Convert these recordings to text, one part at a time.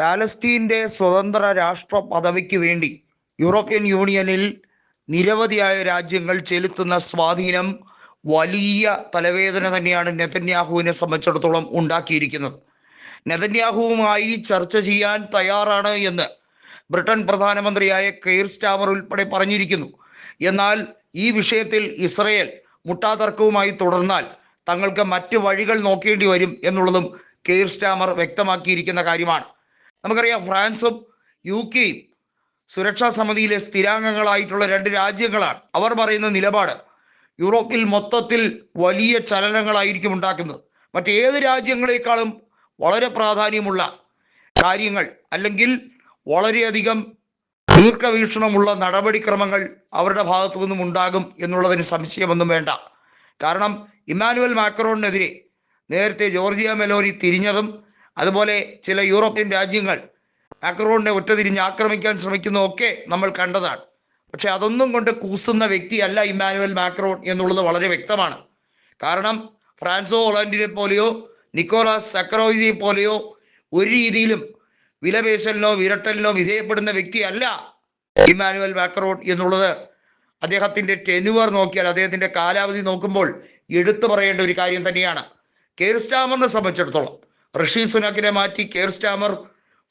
പാലസ്തീന്റെ സ്വതന്ത്ര രാഷ്ട്ര പദവിക്ക് വേണ്ടി യൂറോപ്യൻ യൂണിയനിൽ നിരവധിയായ രാജ്യങ്ങൾ ചെലുത്തുന്ന സ്വാധീനം വലിയ തലവേദന തന്നെയാണ് നെതന്യാഹുവിനെ സംബന്ധിച്ചിടത്തോളം ഉണ്ടാക്കിയിരിക്കുന്നത്. നെതന്യാഹുവുമായി ചർച്ച ചെയ്യാൻ തയ്യാറാണ് എന്ന് ബ്രിട്ടൻ പ്രധാനമന്ത്രിയായ കെയർ സ്റ്റാമർ ഉൾപ്പെടെ പറഞ്ഞിരിക്കുന്നു. എന്നാൽ ഈ വിഷയത്തിൽ ഇസ്രയേൽ മുട്ടാതർക്കവുമായി തുടർന്നാൽ തങ്ങൾക്ക് മറ്റ് വഴികൾ നോക്കേണ്ടി വരും എന്നുള്ളതും കെയർ സ്റ്റാമർ വ്യക്തമാക്കിയിരിക്കുന്ന കാര്യമാണ്. നമുക്കറിയാം ഫ്രാൻസും യു കെയും സുരക്ഷാ സമിതിയിലെ സ്ഥിരാംഗങ്ങളായിട്ടുള്ള രണ്ട് രാജ്യങ്ങളാണ്. അവർ പറയുന്ന നിലപാട് യൂറോപ്പിൽ മൊത്തത്തിൽ വലിയ ചലനങ്ങളായിരിക്കും ഉണ്ടാക്കുന്നത്. മറ്റേത് രാജ്യങ്ങളെക്കാളും വളരെ പ്രാധാന്യമുള്ള കാര്യങ്ങൾ അല്ലെങ്കിൽ വളരെയധികം ദീർഘവീക്ഷണമുള്ള നടപടിക്രമങ്ങൾ അവരുടെ ഭാഗത്തു നിന്നും ഉണ്ടാകും എന്നുള്ളതിന് സംശയമൊന്നും വേണ്ട. കാരണം ഇമ്മാനുവൽ മാക്രോണിനെതിരെ നേരത്തെ ജോർജിയ മെലോനി തിരിഞ്ഞതും അതുപോലെ ചില യൂറോപ്യൻ രാജ്യങ്ങൾ മാക്രോണിനെ ഒറ്റതിരിഞ്ഞ് ആക്രമിക്കാൻ ശ്രമിക്കുന്നതൊക്കെ നമ്മൾ കണ്ടതാണ്. പക്ഷെ അതൊന്നും കൊണ്ട് കൂസുന്ന വ്യക്തിയല്ല ഇമ്മാനുവൽ മാക്രോൺ എന്നുള്ളത് വളരെ വ്യക്തമാണ്. കാരണം ഫ്രാൻസോ ഒളാൻഡിനെ പോലെയോ നിക്കോളാസ് സക്രോയിനെ പോലെയോ ഒരു രീതിയിലും വിലപേശലിനോ വിരട്ടലിനോ വിധേയപ്പെടുന്ന വ്യക്തിയല്ല ഇമ്മാനുവൽ മാക്രോൺ എന്നുള്ളത്. അദ്ദേഹത്തിന്റെ ടെനുവർ നോക്കിയാൽ അദ്ദേഹത്തിന്റെ കാലാവധി നോക്കുമ്പോൾ എടുത്തു പറയേണ്ട ഒരു കാര്യം തന്നെയാണ്. കെയർ സ്റ്റാമറിനെ സംബന്ധിച്ചിടത്തോളം ഋഷി സുനക്കിനെ മാറ്റി കെയർ സ്റ്റാമർ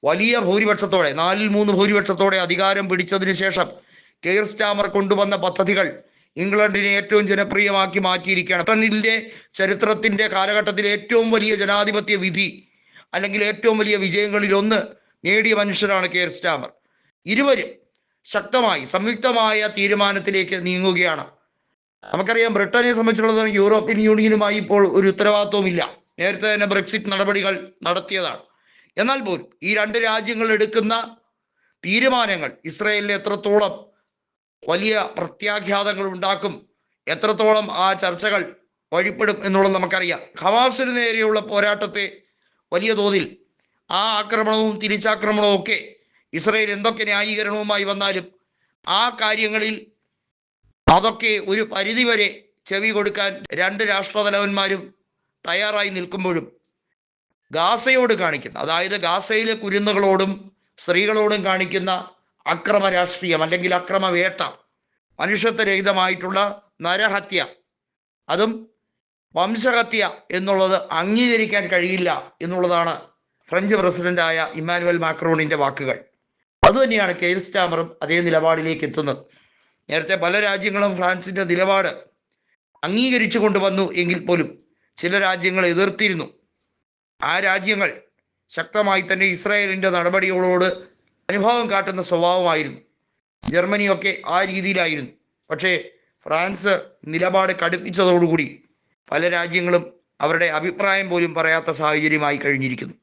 വലിയ ഭൂരിപക്ഷത്തോടെ നാലിൽ മൂന്ന് ഭൂരിപക്ഷത്തോടെ അധികാരം പിടിച്ചതിന് ശേഷം കെയർ സ്റ്റാമർ കൊണ്ടുവന്ന പദ്ധതികൾ ഇംഗ്ലണ്ടിനെ ഏറ്റവും ജനപ്രിയമാക്കി മാറ്റിയിരിക്കുകയാണ്. ബ്രിട്ടനിലെ ചരിത്രത്തിന്റെ കാലഘട്ടത്തിൽ ഏറ്റവും വലിയ ജനാധിപത്യ വിധി അല്ലെങ്കിൽ ഏറ്റവും വലിയ വിജയങ്ങളിൽ ഒന്ന് നേടിയ മനുഷ്യരാണ് കെയർ സ്റ്റാമർ. ഇരുവരും ശക്തമായി സംയുക്തമായ തീരുമാനത്തിലേക്ക് നീങ്ങുകയാണ്. നമുക്കറിയാം ബ്രിട്ടനെ സംബന്ധിച്ചിടത്തോളം യൂറോപ്യൻ യൂണിയനുമായി ഇപ്പോൾ ഒരു ഉത്തരവാദിത്വമില്ല നേരത്തെ തന്നെ ബ്രെക്സിറ്റ് നടപടികൾ നടത്തിയതാണ്. എന്നാൽ പോലും ഈ രണ്ട് രാജ്യങ്ങൾ എടുക്കുന്ന തീരുമാനങ്ങൾ ഇസ്രയേലിന് എത്രത്തോളം വലിയ പ്രത്യാഘാതങ്ങൾ ഉണ്ടാക്കും എത്രത്തോളം ആ ചർച്ചകൾ വഴിപ്പെടും എന്നുള്ളത് നമുക്കറിയാം. ഹമാസിന് നേരെയുള്ള പോരാട്ടത്തെ വലിയ തോതിൽ ആ ആക്രമണവും തിരിച്ചാക്രമണവും ഒക്കെ ഇസ്രയേൽ എന്തൊക്കെ ന്യായീകരണവുമായി വന്നാലും ആ കാര്യങ്ങളിൽ അതൊക്കെ ഒരു പരിധിവരെ ചെവി കൊടുക്കാൻ രണ്ട് രാഷ്ട്രതലവന്മാരും തയ്യാറായി നിൽക്കുമ്പോഴും ഗാസയോട് കാണിക്കുന്ന അതായത് ഗാസയിലെ കുരുന്നുകളോടും സ്ത്രീകളോടും കാണിക്കുന്ന അക്രമ രാഷ്ട്രീയം അല്ലെങ്കിൽ അക്രമ വേട്ട മനുഷ്യത്വരഹിതമായിട്ടുള്ള നരഹത്യ അതും വംശഹത്യ എന്നുള്ളത് അംഗീകരിക്കാൻ കഴിയില്ല എന്നുള്ളതാണ് ഫ്രഞ്ച് പ്രസിഡന്റായ ഇമ്മാനുവൽ മാക്രോണിന്റെ വാക്കുകൾ. അതുതന്നെയാണ് കെയർ സ്റ്റാമറും അതേ നിലപാടിലേക്ക് എത്തുന്നത്. നേരത്തെ പല രാജ്യങ്ങളും ഫ്രാൻസിന്റെ നിലപാട് അംഗീകരിച്ചു കൊണ്ടുവന്നു എങ്കിൽ പോലും ചില രാജ്യങ്ങൾ എതിർത്തിരുന്നു. ആ രാജ്യങ്ങൾ ശക്തമായി തന്നെ ഇസ്രായേലിന്റെ നടപടികളോട് അനുഭവം കാട്ടുന്ന സ്വഭാവമായിരുന്നു. ജർമ്മനിയൊക്കെ ആ രീതിയിലായിരുന്നു. പക്ഷേ ഫ്രാൻസ് നിലപാട് കടുപ്പിച്ചതോടുകൂടി പല രാജ്യങ്ങളും അവരുടെ അഭിപ്രായം പോലും പറയാത്ത സാഹചര്യമായി കഴിഞ്ഞിരിക്കുന്നു.